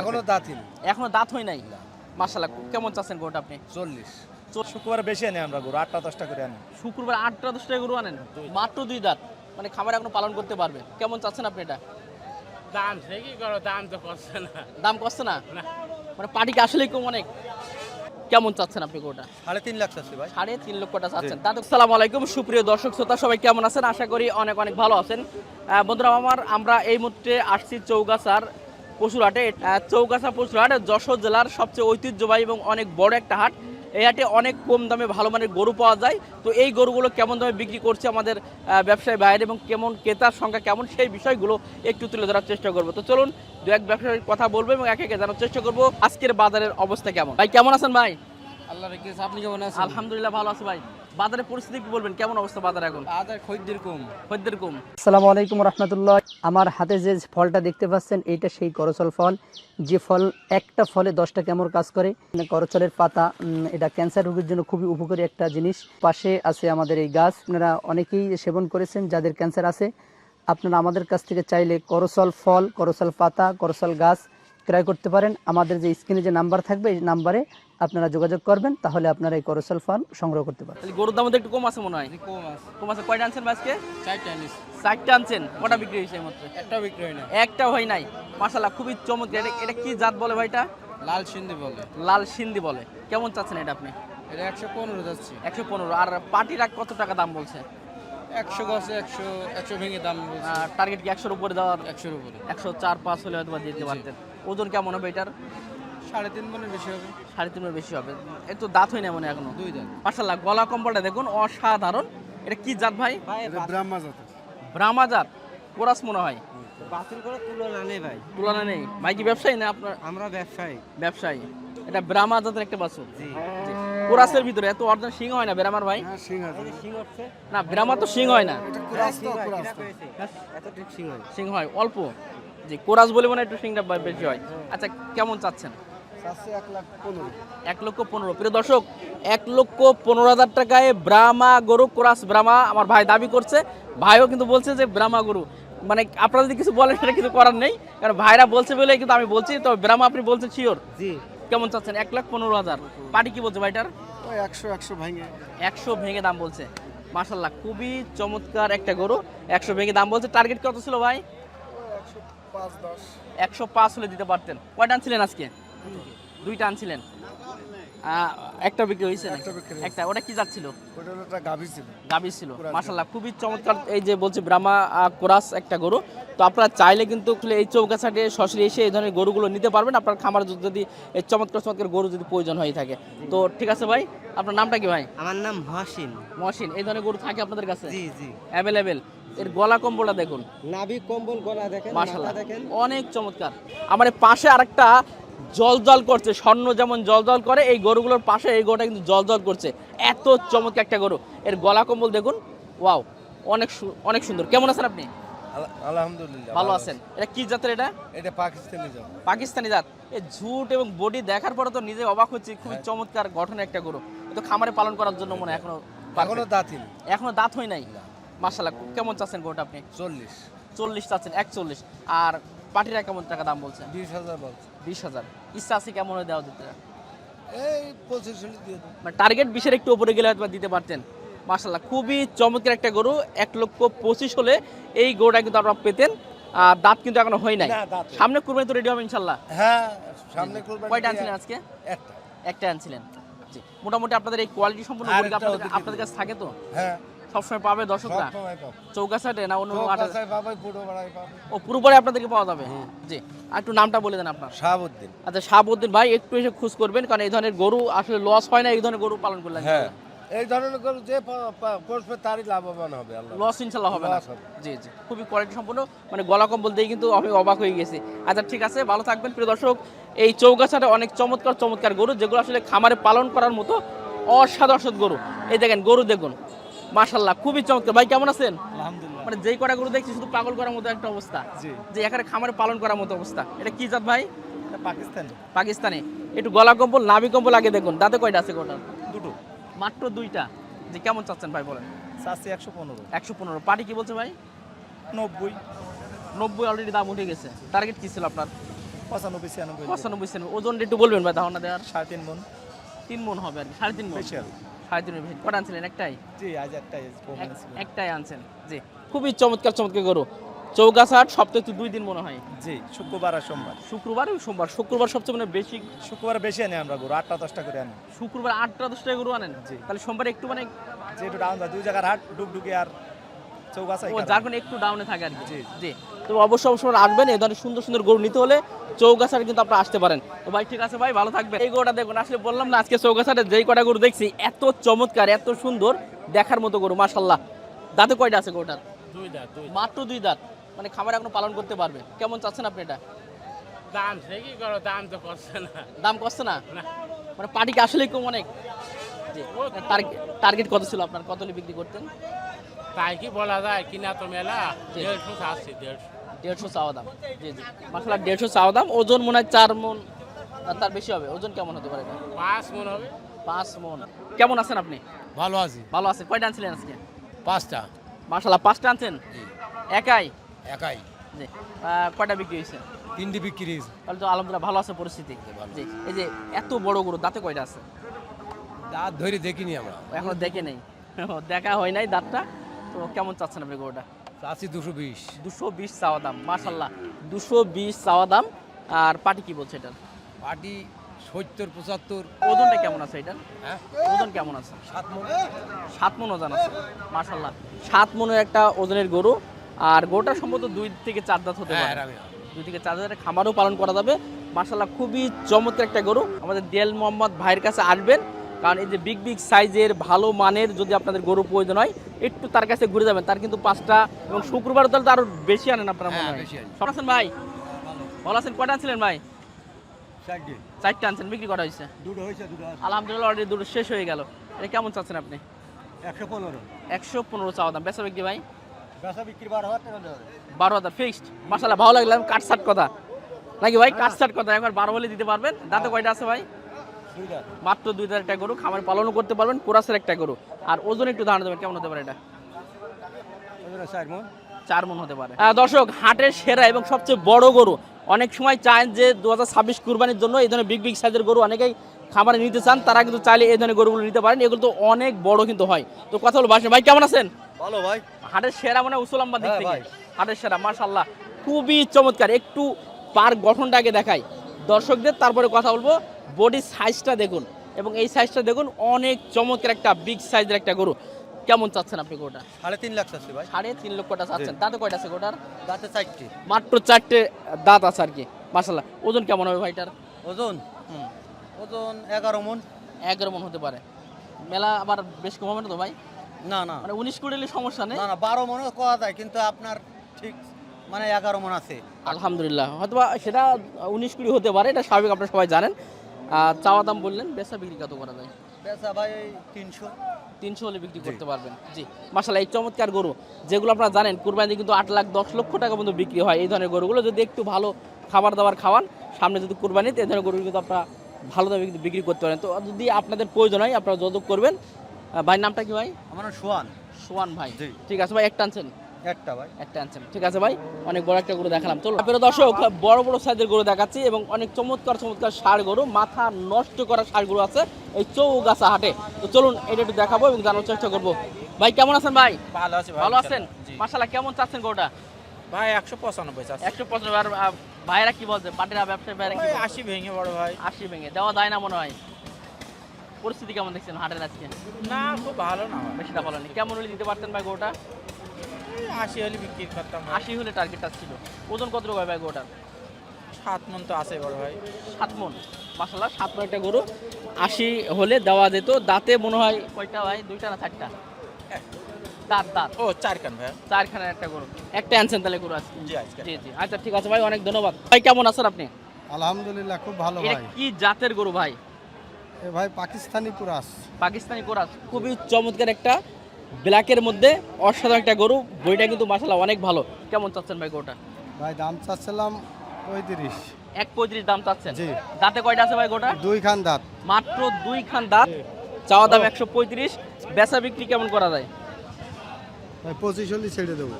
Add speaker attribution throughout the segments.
Speaker 1: এখনও দাঁতিল
Speaker 2: এখনও দাঁত হয় নাই? কেমন চাচ্ছেন গরুটা আপনি?
Speaker 1: চল্লিশ। শুক্রবার বেশি আনি আমরা গরু আটটা দশটা করে আনি।
Speaker 2: শুক্রবার আটটা দশটা গরু আনেন? মাত্র দুই দাঁত। মানে খাবার এখনও পালন করতে পারবে। কেমন চাচ্ছেন আপনি এটা?
Speaker 3: দাম সে কি করো দাম তো করছে না।
Speaker 2: দাম কষ্ট না? মানে পাটিকে আসলেই কম অনেক? কেমন চাচ্ছেন আপনি গরুটা?
Speaker 1: সাড়ে তিন লাখ চাচ্ছি ভাই।
Speaker 2: সাড়ে তিন লক্ষ টাকা চাচ্ছেন। দাদু সালাম আলাইকুম। সুপ্রিয় দর্শক শ্রোতা সবাই কেমন আছেন? আশা করি অনেক অনেক ভালো আছেন। আহ, বন্ধুরা আমার আমরা এই মুহূর্তে আসছি চৌগাছার পশুরহাটে আহ, চৌগাছা পশুরহাট যশোর জেলার সবচেয়ে ঐতিহ্যবাহী এবং অনেক বড় একটা হাট। এই হাটে অনেক কম দামে ভালো মানের গরু পাওয়া যায়। তো এই গরুগুলো কেমন দামে বিক্রি করছে আমাদের ব্যবসায়ী বাইরে এবং কেমন ক্রেতার সংখ্যা কেমন সেই বিষয়গুলো একটু তুলে ধরার চেষ্টা করব। তো চলুন দু এক ব্যবসায়ীর কথা বলব এবং একে একে জানার চেষ্টা করব আজকের বাজারের অবস্থা কেমন। ভাই কেমন আছেন ভাই?
Speaker 3: আল্লাহ আপনি কেমন আছেন?
Speaker 2: আলহামদুলিল্লাহ ভালো আছে ভাই। বাজারের পরিস্থিতি কি বলবেন? কেমন অবস্থা বাজার এখন?
Speaker 3: আদার খদ্দের কম।
Speaker 2: খদ্দের কম।
Speaker 4: আসসালামু আলাইকুম রহমতুল্লাহ। আমার হাতে যে ফলটা দেখতে পাচ্ছেন এইটা সেই করচল ফল। যে ফল একটা ফলে দশটা কেমন কাজ করে। করচলের পাতা এটা ক্যান্সার রোগের জন্য খুবই উপকারী একটা জিনিস। পাশে আছে আমাদের এই গাছ। আপনারা অনেকেই সেবন করেছেন যাদের ক্যান্সার আছে। আপনারা আমাদের কাছ থেকে চাইলে করচল ফল করচল পাতা করচল গাছ ক্রয় করতে পারেন। আমাদের যে স্ক্রিনে যে নাম্বার থাকবে এই নাম্বারে আপনারা যোগাযোগ করবেন তাহলে আপনারা এই করচল ফল সংগ্রহ করতে পারেন
Speaker 2: গরুর দাম একটু কম আছে মনে হয়?
Speaker 3: কম আছে।
Speaker 2: কম আছে। কয়টা আনছেন আজকে?
Speaker 3: চারটা আনিস
Speaker 2: চারটা আনছেন। কটা বিক্রি হয়েছে এই মাত্র?
Speaker 3: একটা বিক্রি হয় না
Speaker 2: একটা হয় নাই। মাশাল্লাহ খুবই চমৎকার। এটা এটা কি জাত বলে ভাইটা?
Speaker 3: লাল সিন্ধি বলে।
Speaker 2: লাল সিন্ধি বলে। কেমন চাচ্ছেন এটা আপনি?
Speaker 3: এটা একশো পনেরো যাচ্ছে।
Speaker 2: একশো পনেরো। আর পাটিরা কত টাকা দাম বলছে?
Speaker 3: একশো গছে একশো একশো ভেঙে দাম বলছে।
Speaker 2: টার্গেট কি একশোর উপরে দেওয়ার
Speaker 3: একশোর উপরে।
Speaker 2: একশো চার পাঁচ হলে হয়তো দিতে পারতেন। ওজন কেমন হবে এটার?
Speaker 3: সাড়ে তিন মনে বেশি হবে।
Speaker 2: সাড়ে তিনের বেশি হবে। এত দাঁত হয় না মনে এখনও।
Speaker 3: দুই
Speaker 2: মাশাল্লাহ গলা কম্বলটা দেখুন অসাধারণ। এটা কি জাত ভাই?
Speaker 1: ব্রাহ্মা জাত।
Speaker 2: ব্রাহ্মা জাত। কোরাস মনে হয়।
Speaker 3: বাতিল করে তুলনা নেই ভাই।
Speaker 2: তুলনা নেই। ভাই কি ব্যবসায়ী না আপনার?
Speaker 3: আমরা ব্যবসায়ী।
Speaker 2: ব্যবসায়ী। এটা ব্রাহ্মা জাতের একটা বাছুর। কোরাসের ভিতরে এত অর্জন সিং হয় না ব্রাহ্মার ভাই?
Speaker 3: সিং হচ্ছে?
Speaker 2: না ব্রাহ্মা তো সিং হয় না।
Speaker 3: এত ঠিক সিং হয়।
Speaker 2: সিং হয় অল্প। জি কোরাস বলে মনে একটু সিংটা বেশি হয়। আচ্ছা কেমন চাচ্ছেন?
Speaker 1: চাচ্ছি এক
Speaker 2: লক্ষ পনেরো। প্রিয় দর্শক এক লক্ষ পনেরো হাজার টাকায় ব্রাহ্মা গরু কোরাস ব্রাহ্মা আমার ভাই দাবি করছে। ভাইও কিন্তু বলছে যে ব্রাহ্মা গরু। মানে আপনারা যদি কিছু বলেন সেটা কিছু করার নেই। কারণ ভাইরা বলছে বলে কিন্তু আমি বলছি তো ব্রাহ্মা আপনি বলছেন শিওর
Speaker 3: জি।
Speaker 2: কেমন চাচ্ছেন? এক লাখ পনেরো হাজার। পার্টি কি বলছে ভাইটার?
Speaker 1: একশো একশো ভাঙে।
Speaker 2: একশো ভেঙে দাম বলছে। মার্শাল্লাহ খুবই চমৎকার একটা গরু। একশো ভেঙে দাম বলছে। টার্গেট কত ছিল ভাই?
Speaker 1: একশো পাঁচ
Speaker 2: হলে দিতে পারতেন। কয়টা আনছিলেন আজকে? দুইটা আনছিলেন। একটা বিক্রি হয়েছে
Speaker 1: একটা
Speaker 2: ওটা কি যাচ্ছিল
Speaker 1: গাভী ছিল।
Speaker 2: মার্শাল্লাহ খুবই চমৎকার এই যে বলছে ব্রাহ্মা কোরাস একটা গরু। তো আপনারা চাইলে কিন্তু এই চৌকাছাটে সরাসরি এসে এই ধরনের গরুগুলো নিতে পারবেন। আপনার খামার যদি এই চমৎকার চমৎকার গরু যদি প্রয়োজন হয়ে থাকে। তো ঠিক আছে ভাই আপনার নামটা কি ভাই?
Speaker 3: আমার নাম হাসিন
Speaker 2: মহাসিন এই ধরনের গরু থাকে আপনাদের কাছে?
Speaker 3: জি জি।
Speaker 2: অ্যাভেলেবেল এর গলা কম্বলটা দেখুন।
Speaker 3: নাভি কম্বল গলা দেখেন
Speaker 2: মাশাল্লাহ
Speaker 3: মাথা দেখেন।
Speaker 2: অনেক চমৎকার। আমার পাশে আরেকটা জল জল করছে স্বর্ণ যেমন জল জল করে এই গরুগুলোর পাশে এই গরুটা কিন্তু জল জল করছে। এত চমৎকার একটা গরু। এর গলা কম্বল দেখুন। ওয়াও অনেক সু- অনেক সুন্দর। কেমন আছেন আপনি?
Speaker 1: আলহামদুলিল্লাহ
Speaker 2: ভালো আছেন। এটা কি জাতের এটা?
Speaker 1: এটা পাকিস্তানি জাত।
Speaker 2: পাকিস্তানি জাত। এই ঝুট এবং বডি দেখার পরে তো নিজে অবাক হচ্ছে। খুবই চমৎকার গঠনের একটা গরু। তো খামারে পালন করার জন্য মনে হয় এখনও
Speaker 1: এখনও দাঁতিল
Speaker 2: এখনও দাঁত হয় নাই? মার্শাল্লাহ কেমন চাচ্ছেন গরুটা আপনি?
Speaker 1: চল্লিশ।
Speaker 2: চল্লিশ চাচ্ছেন একচল্লিশ। আর পাটিরা কেমন টাকা দাম বলছেন
Speaker 1: বিশ হাজার বলছে।
Speaker 2: বিশ হাজার। ইচ্ছা আছে কেমন দেওয়া দিতে?
Speaker 1: এই পঁচিশ দিয়ে
Speaker 2: মানে টার্গেট বিশের একটু উপরে গেলে হয়তো দিতে পারতেন। মার্শাল্লাহ খুবই চমৎকার একটা গরু এক লক্ষ পঁচিশ হলে এই গরুটা কিন্তু আপনারা পেতেন। আর দাঁত কিন্তু এখনও হয় নাই। সামনে কুরবানি তো রেডি হবে ইনশাল্লাহ
Speaker 1: হ্যাঁ সামনে করবেন
Speaker 2: কয়টা আনছিলেন আজকে?
Speaker 1: একটা।
Speaker 2: একটা আনছিলেন। মোটামুটি আপনাদের এই কোয়ালিটি সম্পূর্ণ আপনাদের কাছে থাকে তো?
Speaker 1: হ্যাঁ।
Speaker 2: সবসময় পাবে দর্শকরা? চৌকাছাটে না অন্য ও পুরো পরে আপনাদেরকে পাওয়া যাবে? জি আর একটু নামটা বলে দেন আপনার।
Speaker 1: শাহাবুদ্দিন।
Speaker 2: আচ্ছা শাহাবুদ্দিন ভাই একটু এসে খোঁজ করবেন কারণ এই ধরনের গরু আসলে লস হয় না এই ধরনের গরু পালন করলে।
Speaker 1: হ্যাঁ। এই ধরনের গরু যে করবে তারই লাভবান হবে আল্লাহ।
Speaker 2: লস ইনশাল্লাহ হবে না। জি জি। খুবই কোয়ালিটি সম্পূর্ণ মানে গলা কম্বল দিয়ে কিন্তু আমি অবাক হয়ে গেছি। আচ্ছা ঠিক আছে ভালো থাকবেন প্রিয় দর্শক। এই চৌগাছাটা অনেক চমৎকার চমৎকার গরু যেগুলো আসলে খামারে পালন করার মতো অসাধারণ গরু। এই দেখেন গরু দেখুন। মাশাল্লাহ খুবই চমৎকার। ভাই কেমন আছেন?
Speaker 1: আলহামদুলিল্লাহ।
Speaker 2: মানে যেই কটা গরু দেখছি শুধু পাগল করার মতো একটা অবস্থা।
Speaker 1: জি।
Speaker 2: যে এখানে খামারে পালন করার মতো অবস্থা। এটা কি জাত ভাই?
Speaker 1: পাকিস্তানি।
Speaker 2: পাকিস্তানি। একটু গলা কম্বল নাভি কম্বল আগে দেখুন। দাঁতে কয়টা আছে গোটা
Speaker 1: দুটো।
Speaker 2: মাত্র দুইটা। যে কেমন চাচ্ছেন ভাই বলেন।
Speaker 1: চাষি একশো পনেরো।
Speaker 2: একশো পনেরো। পার্টি কি বলছে ভাই?
Speaker 1: নব্বই।
Speaker 2: নব্বই অলরেডি দাম উঠে গেছে। টার্গেট কি ছিল আপনার?
Speaker 1: পঁচানব্বই ছিয়ানব্বই।
Speaker 2: পঁচানব্বই সেন্ট ওজনটা একটু বলবেন ভাই ধারণা দেওয়ার
Speaker 1: সাড়ে তিন মন।
Speaker 2: তিন মন হবে আর কি সাড়ে তিন মন।
Speaker 1: স্পেশাল
Speaker 2: সাড়ে কটা আনছিলেন? একটাই?
Speaker 1: জি আজ একটাই
Speaker 2: একটাই আনছেন। জি। খুবই চমৎকার চমৎকার গরু। চৌগাছাট সপ্তাহে দুই দিন মনে হয়।
Speaker 1: জি শুক্রবার আর সোমবার।
Speaker 2: শুক্রবার এবং সোমবার। শুক্রবার সবচেয়ে মানে বেশি
Speaker 1: শুক্রবার বেশি আনি আমরা গরু আটটা দশটা করে আনি।
Speaker 2: শুক্রবার আটটা দশটা গরু আনেন?
Speaker 1: জি।
Speaker 2: তাহলে সোমবার একটু মানে
Speaker 1: যে একটু ডাউন যায় দুই জায়গার হাট ডুগডুগি আর চৌগাছা
Speaker 2: ও যার একটু ডাউনে থাকে আর কি।
Speaker 1: জি।
Speaker 2: জি। তো অবশ্যই অবশ্যই আসবেন এই ধরনের সুন্দর সুন্দর গরু নিতে হলে চৌগাছাট কিন্তু আপনারা আসতে পারেন। তো ভাই ঠিক আছে ভাই ভালো থাকবেন। এই গরুটা দেখুন আসলে বললাম না আজকে চৌগাছাটে যেই কটা গরু দেখছি এত চমৎকার এত সুন্দর দেখার মতো গরু মাশাল্লাহ দাঁতে কয়টা আছে গরুটার?
Speaker 5: দুই দাঁত
Speaker 2: মাত্র দুই দাঁত। মানে খামার এখনও পালন করতে পারবে। কেমন চাচ্ছেন আপনি এটা?
Speaker 5: দাম সে কি করো দাম তো করছে না।
Speaker 2: দাম কষ্ট না?
Speaker 5: না।
Speaker 2: মানে পার্টিকে আসলেই কম অনেক। টার্গেট কত ছিল আপনার? কত বিক্রি করতেন?
Speaker 5: তাই কি বলা যায় কিনা তো মেলা? দেড়শো আসছে দেড়শো।
Speaker 2: দেড়শো চাওয়া দাম। জি জি। মাসালা দেড়শো চাওয়া দাম ওজন মনে হয় চার মন তার বেশি হবে। ওজন কেমন হতে পারে
Speaker 5: পাঁচ মন হবে।
Speaker 2: পাঁচ মন। কেমন আছেন আপনি?
Speaker 5: ভালো আছি।
Speaker 2: ভালো আছেন কয়টা আনছিলেন আজকে?
Speaker 5: পাঁচটা।
Speaker 2: মাসালা পাঁচটা আনছেন? একাই?
Speaker 5: একাই।
Speaker 2: জি। আহ, কয়টা বিক্রি হয়েছে?
Speaker 5: তিনটি বিক্রি হয়েছে।
Speaker 2: তাহলে তো আলহামদুলিল্লাহ ভালো আছে পরিস্থিতি। জি এই যে এত বড় গরু দাঁতে কয়টা আছে?
Speaker 5: দাঁত ধরে দেখিনি আমরা।
Speaker 2: এখনও দেখে নেই। দেখা হয় নাই দাঁতটা। তো কেমন চাচ্ছেন আপনি গরুটা?
Speaker 5: আছি দুশো বিশ।
Speaker 2: দুশো বিশ চাওয়া দাম মাসাল্লাহ দুশো বিশ চাওয়া দাম। আর পাটি কি বলছে এটার?
Speaker 5: পাটি সত্তর পঁচাত্তর।
Speaker 2: ওজনটা কেমন আছে এটার?
Speaker 5: হ্যাঁ?
Speaker 2: ওজন কেমন আছে?
Speaker 5: সাত মন।
Speaker 2: সাত মন ওজন আছে মাসাল্লাহ সাত মনের একটা ওজনের গরু। আর গরুটা সম্ভবত দুই থেকে চার দাঁত হতে
Speaker 5: হ্যাঁ
Speaker 2: পারে। দুই থেকে চার দাঁতের খামারও পালন করা যাবে। মাসাল্লাহ খুবই চমৎকার একটা গরু। আমাদের দিয়াল মোহাম্মদ ভাইয়ের কাছে আসবেন। কারণ এই যে বিগ বিগ সাইজের ভালো মানের যদি আপনাদের গরু প্রয়োজন হয় একটু তার কাছে ঘুরে যাবেন। তার কিন্তু পাঁচটা এবং শুক্রবার তাহলে তো আরও বেশি আনেন আপনারা মনে
Speaker 5: হ্যাঁ,
Speaker 2: হয়। সব আছেন ভাই? ভালো আছেন? কটা আনছিলেন ভাই? চারটে। আনছেন বিক্রি করা হয়েছে?
Speaker 1: দুটো হয়েছে দুটো
Speaker 2: আলহামদুলিল্লাহ অলরেডি দুটো শেষ হয়ে গেল। এটা কেমন চাচ্ছেন আপনি?
Speaker 1: একশো পনেরো।
Speaker 2: একশো পনেরো চাওয়া দাম। বেচা বিক্রি ভাই?
Speaker 1: বেচা বিক্রি বারো হাজার
Speaker 2: বারো হাজার ফিক্সড মাসাল্লাহ ভালো লাগলাম কাট সাট কথা। নাকি ভাই কাট সাট কথা। একবার বারো বলে দিতে পারবেন। দাঁতে কয়টা আছে ভাই? মাত্র দুই হাজার একটা গরু খামার পালনও করতে পারবেন কোরাসের একটা গরু। আর ওজন একটু ধারণা দেবেন কেমন হতে পারে এটা?
Speaker 1: চার মন।
Speaker 2: হতে পারে। দর্শক হাটের সেরা এবং সবচেয়ে বড় গরু অনেক সময় চান যে দু হাজার ছাব্বিশ কুরবানির জন্য এই ধরনের বিগ বিগ সাইজের গরু অনেকেই খামারে নিতে চান তারা কিন্তু চাইলে এই ধরনের গরুগুলো নিতে পারেন। এগুলো তো অনেক বড় কিন্তু হয়। তো কথা হলো ভাই কেমন আছেন?
Speaker 1: ভালো ভাই।
Speaker 2: হাটের সেরা মানে উসুলাম্বার দিক
Speaker 1: হ্যাঁ,
Speaker 2: থেকে।
Speaker 1: ভাই।
Speaker 2: হাটের সেরা মার্শাল্লাহ খুবই চমৎকার। একটু পার গঠনটা আগে দেখাই। দর্শকদের তারপরে কথা বলব। বডি সাইজটা দেখুন এবং এই সাইজটা দেখুন অনেক চমৎকার একটা বিগ সাইজের একটা গরু। কেমন চাচ্ছেন আপনি গোটা
Speaker 1: সাড়ে তিন লাখ আছে ভাই।
Speaker 2: সাড়ে তিন লক্ষটা চাচ্ছেন। তাতে কয়টা আছে গোটার
Speaker 1: দাঁতে চারটে।
Speaker 2: মাত্র চারটে দাঁত আছে আর কি। মার্শাল্লাহ ওজন কেমন হবে ভাইটার?
Speaker 1: ওজন? ওজন এগারো মন।
Speaker 2: এগারো মন হতে পারে। মেলা আবার বেশ কম হবে না তো ভাই?
Speaker 1: না না।
Speaker 2: মানে উনিশ কুড়ি সমস্যা নেই?
Speaker 1: না না বারো মনও করা যায় কিন্তু আপনার ঠিক মানে এগারো মন আছে।
Speaker 2: আলহামদুলিল্লাহ। হয়তো সেটা উনিশ কুড়ি হতে পারে এটা স্বাভাবিক আপনারা সবাই জানেন। চাওয়া দাম বললেন বেচা বিক্রি কত করা যায়?
Speaker 1: পেঁচা ভাই তিনশো।
Speaker 2: তিনশো হলে বিক্রি করতে পারবেন। জি মাসাল্লাহ এই চমৎকার গরু। যেগুলো আপনারা জানেন কুরবানিতে কিন্তু আট লাখ দশ লক্ষ টাকা পর্যন্ত বিক্রি হয় এই ধরনের গরুগুলো। যদি একটু ভালো খাবার দাবার খাওয়ান সামনে যদি কুরবানিতে এই ধরনের গরু কিন্তু আপনারা ভালো দামে কিন্তু বিক্রি করতে পারেন। তো যদি আপনাদের প্রয়োজন হয় আপনারা যোগাযোগ করবেন। ভাই নামটা কি ভাই?
Speaker 1: আমার সোয়ান।
Speaker 2: সোয়ান ভাই। ঠিক আছে ভাই একটা আনছেন
Speaker 1: একটা ভাই।
Speaker 2: একটা আনছেন ঠিক আছে ভাই অনেক বড় একটা গরু দেখালাম। চলো আপনারা দর্শক বড় বড় সাইজের গরু দেখাচ্ছি এবং অনেক চমৎকার চমৎকার ষাড় গরু মাথা নষ্ট করা ষাড় গরু আছে এই চৌগাছা হাটে। তো চলুন এটা একটু দেখাবো এবং জানার চেষ্টা করব। ভাই কেমন আছেন ভাই?
Speaker 5: ভালো আছে
Speaker 2: ভালো আছেন? মাসাল্লাহ কেমন চাচ্ছেন গরুটা?
Speaker 5: ভাই একশো পঁচানব্বই
Speaker 2: একশো পঁচানব্বই আর ভাইরা কি বলছে? পাটিরা ব্যবসায়ী ভাইরা কি
Speaker 5: আশি ভেঙে বড় ভাই।
Speaker 2: আশি ভেঙে দেওয়া যায় না মনে হয়। পরিস্থিতি কেমন দেখছেন হাটের আজকে?
Speaker 5: না খুব ভালো না।
Speaker 2: বেশিটা ভালো নেই। কেমন হলে দিতে পারতেন ভাই গরুটা?
Speaker 5: আশি হলে বিক্রি করতাম
Speaker 2: আশি হলে টার্গেটটা ছিল। ওজন কত রকম ভাই গরুটার?
Speaker 5: সাত মন তো আছে বড় ভাই।
Speaker 2: সাত মন। মাসাল্লাহ সাত মন একটা গরু। আশি হলে দেওয়া যেত। দাঁতে মনে হয় কয়টা ভাই? দুইটা না চারটা? দাঁত দাঁত।
Speaker 5: ও চার কান ভাই।
Speaker 2: চারখানের একটা গরু। একটা আনছেন তাহলে গরু আছে
Speaker 5: জি
Speaker 2: জি জি। আচ্ছা ঠিক আছে ভাই অনেক ধন্যবাদ। ভাই কেমন আছেন আপনি?
Speaker 3: আলহামদুলিল্লাহ খুব ভালো
Speaker 2: এটা কি জাতের গরু ভাই?
Speaker 3: ভাই পাকিস্তানি কুরাস
Speaker 2: পাকিস্তানি কোরাস খুবই চমৎকার একটা ব্ল্যাকের মধ্যে অসাধারণ একটা গরু বইটা কিন্তু মাসাল্লাহ অনেক ভালো। কেমন চাচ্ছেন ভাই গরুটা?
Speaker 3: ভাই দাম চাচ্ছিলাম পঁয়ত্রিশ।
Speaker 2: এক পঁয়ত্রিশ দাম চাচ্ছেন?
Speaker 3: জি।
Speaker 2: দাঁতে কয়টা আছে ভাই গোটা
Speaker 3: দুই খান দাঁত।
Speaker 2: মাত্র দুই খান দাঁত। চাওয়া দাম একশো পঁয়ত্রিশ। বেচা বিক্রি কেমন করা যায়?
Speaker 3: ভাই পঁচিশ হলে ছেড়ে দেবো।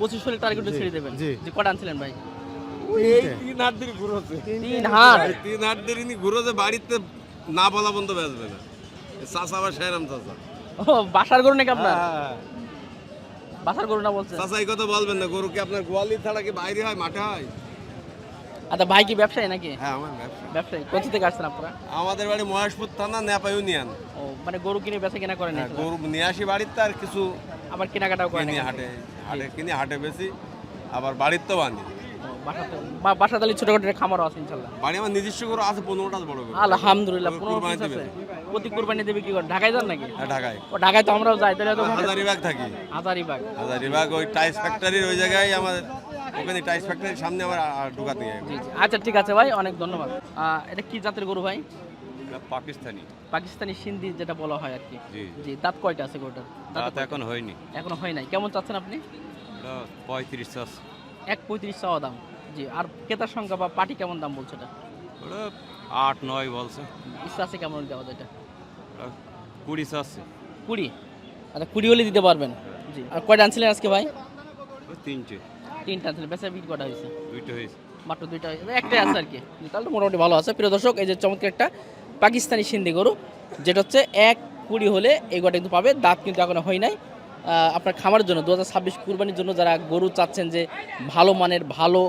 Speaker 2: পঁচিশ হলে টার্গেটে ছেড়ে দেবেন?
Speaker 3: জি।
Speaker 2: যে কটা আনছিলেন ভাই?
Speaker 1: এই তিন হাত দিন ঘুরোছে
Speaker 2: তিন হাট
Speaker 1: তিন হাত ঘুরোছে বাড়িতে না বলা বন্ধ বেসবে না। চাষা আবার সাইরাম চাষা
Speaker 2: ও বাসার গরু নাকি আপনার?
Speaker 1: হ্যাঁ।
Speaker 2: বাসার গরু না বলছেন?
Speaker 1: চাষা এই কথা বলবেন না গরু কি আপনার গোয়ালি ছাড়া কি বাইরে হয় মাঠে হয়?
Speaker 2: আচ্ছা ভাই কি ব্যবসায়ী নাকি?
Speaker 1: হ্যাঁ আমার ব্যবসা
Speaker 2: ব্যবসায়ী। কোথা থেকে আসছেন আপনারা?
Speaker 1: আমাদের বাড়ি মহেশপুর থানা নেপা ইউনিয়ন।
Speaker 2: ও মানে গরু কিনে বেচা কিনা করেন
Speaker 1: হ্যাঁ, গরু নিয়ে আসি বাড়িতে আর কিছু
Speaker 2: আবার কেনাকাটাও করেন
Speaker 1: হাটে হাটে কিনি হাটে বেশি আবার বাড়ির তো বানি।
Speaker 2: বা- বাসা তাহলে ছোটখাটো খামারও আছে ইনশাল্লাহ।
Speaker 1: বাড়ি আমার নিজস্ব গরু আছে পনেরোটা বড়
Speaker 2: আলহামদুলিল্লাহ পনেরো আছে। প্রতি কুরবানি দেবে কি করে ঢাকায় যান নাকি?
Speaker 1: হ্যাঁ, ঢাকায়।
Speaker 2: ও ঢাকায় তো আমরাও যাই তাহলে তো
Speaker 1: হাজারিবাগ থাকি।
Speaker 2: হাজারিবাগ।
Speaker 1: হাজারিবাগ ওই টাইস ফ্যাক্টরির ওই জায়গায় আমাদের ওখানে টাইস ফ্যাক্টরির সামনে আমার ঢুকাতে নিয়ে
Speaker 2: আচ্ছা ঠিক আছে ভাই অনেক ধন্যবাদ। এটা কি জাতের গরু ভাই?
Speaker 6: পাকিস্তানি।
Speaker 2: পাকিস্তানি সিন্ধি যেটা বলা হয় আর কি।
Speaker 6: জি।
Speaker 2: দাঁত কয়টা আছে গরুটার? দাঁত
Speaker 6: এখন হয়নি।
Speaker 2: এখনও হয় নাই। কেমন চাচ্ছেন আপনি?
Speaker 6: পঁয়ত্রিশ চাষ
Speaker 2: এক পঁয়ত্রিশ চাওয়া দাম। জি আর ক্রেতার সংখ্যা বা পাটি কেমন দাম বলছে এটা?
Speaker 6: আট নয় বলছে।
Speaker 2: ইচ্ছা আছে কেমন দেওয়া যায় এটা?
Speaker 6: কুড়ি চাচ্ছে
Speaker 2: কুড়ি? আচ্ছা কুড়ি হলে দিতে পারবেন? জি। আর কয়টা আনছিলেন আজকে ভাই?
Speaker 6: তিনটে।
Speaker 2: তিনটা আনছিলেন বেচা বিক্রি কটা হয়েছে?
Speaker 6: দুইটা হয়েছে।
Speaker 2: মাত্র দুইটা হয়েছে। একটাই আছে আর কি। তাহলে মোটামুটি ভালো আছে। প্রিয় দর্শক এই যে চমৎকার একটা পাকিস্তানি সিন্ধি গরু যেটা হচ্ছে এক কুড়ি হলে এই গোটা কিন্তু পাবে। দাঁত কিন্তু এখনও হয় নাই। আপনার খামারের জন্য দু হাজার ছাব্বিশ কুরবানির জন্য যারা গরু চাচ্ছেন যে ভালো মানের ভালো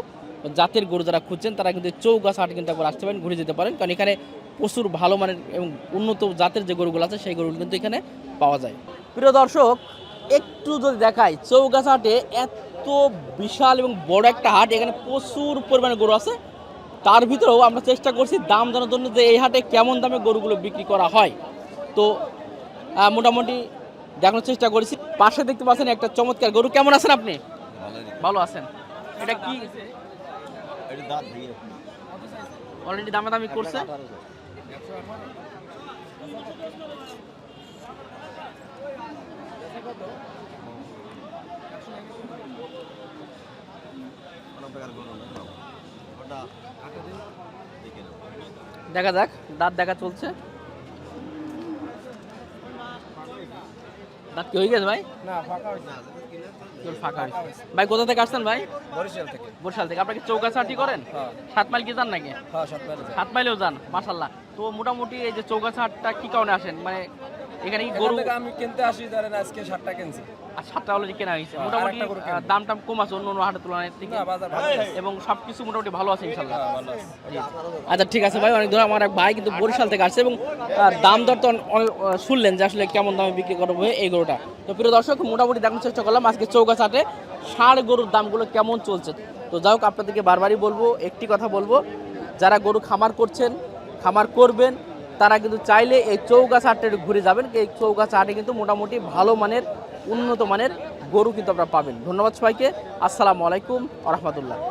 Speaker 2: জাতের গরু যারা খুঁজছেন তারা কিন্তু চৌগাছা হাট কিন্তু একবার আসতে পারেন ঘুরে যেতে পারেন। কারণ এখানে প্রচুর ভালো মানের এবং উন্নত জাতের যে গরুগুলো আছে সেই গরুগুলো কিন্তু এখানে পাওয়া যায়। প্রিয় দর্শক একটু যদি দেখাই চৌগাছা হাটে এত বিশাল এবং বড় একটা হাট এখানে প্রচুর পরিমাণে গরু আছে। তার ভিতরেও আমরা চেষ্টা করছি দাম জানার জন্য যে এই হাটে কেমন দামে গরুগুলো বিক্রি করা হয়। তো মোটামুটি দেখানোর চেষ্টা করেছি। পাশে দেখতে পাচ্ছেন একটা চমৎকার গরু। কেমন আছেন আপনি? ভালো আছেন। এটা কি? অলরেডি দামাদামি করছে? দেখা যাক দাঁত দেখা চলছে। দাঁত কি হয়ে গেছে ভাই?
Speaker 3: না ফাঁকা
Speaker 2: হয়েছে। ফাঁকা হয়েছে। ভাই কোথা থেকে আসছেন ভাই?
Speaker 3: বরিশাল থেকে।
Speaker 2: বরিশাল থেকে। আপনাকে চৌকাছাটি করেন? সাত মাইল কি যান নাকি?
Speaker 3: হ্যাঁ
Speaker 2: সাত মাইলেও যান মাসাল্লাহ তো মোটামুটি এই যে চৌকাছাটটা কি কারণে আসেন? মানে এখানে কি গরু
Speaker 3: আমি কিনতে আসি ধরেন আজকে ষাটটা কিনছি।
Speaker 2: আর সাতটা অলরেডি কেনা হয়েছে? মোটামুটি
Speaker 3: আরেকটা
Speaker 2: দাম টাম কম আছে অন্য অন্য হাটের তুলনায় থেকে এবং সবকিছু মোটামুটি ভালো আছে ইনশাল্লাহ
Speaker 3: ভালো আছে।
Speaker 2: জি। আচ্ছা ঠিক আছে ভাই অনেক ধরে আমার এক ভাই কিন্তু বরিশাল থেকে আসছে এবং দাম দর তো শুনলেন যে আসলে কেমন দামে বিক্রি করব এই গরুটা। তো প্রিয় দর্শক মোটামুটি দেখানোর চেষ্টা করলাম আজকে চৌগাছাটে ষাঁড় গরুর দামগুলো কেমন চলছে? তো যাই হোক আপনাদেরকে বারবারই বলব একটি কথা বলব যারা গরু খামার করছেন খামার করবেন তারা কিন্তু চাইলে এই চৌগাছা হাটে ঘুরে যাবেন। এই চৌগাছা হাটে কিন্তু মোটামুটি ভালো মানের, উন্নত মানের গরু কিন্তু আপনারা পাবেন। ধন্যবাদ সবাইকে। আসসালামু আলাইকুম রহমতুল্লাহ।